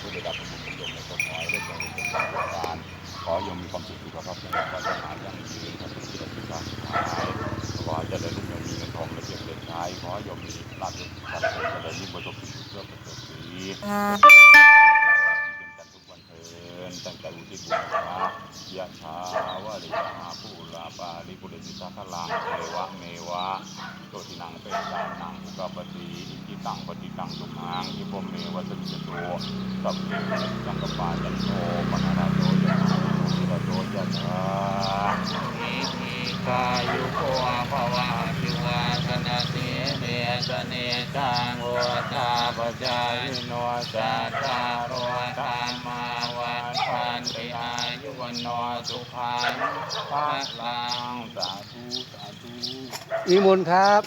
ผู้ได้รับบุญนิยมามีความสุขสุขภาพแข็รงขอจะาอย่างยืนขอให้ที่ได้ที่คขหายขอจะได้รุ่งเมีทองและเพียเด็ดใช้ขอยมมีลาภยศความสุขจะได้ยิ่งประเประสบ ยะถาวะริยาภูลาปาริปุเรนิสาคลังเทวะเมวะโตทินังเป็นตานังอุกปปติอิจิตังปฏิตังตุมังยิปเมวะสมิจโตสัพเพสังกปาจันโตปนาราโตยะถาโตระโตยะถาอิทิกายุโกภวะพิวาสนาสีเนสเนจังโอตาปจายโนจัตตาโร วันโนสุขังภะลังสาธุสาธุนิมนต์ครับ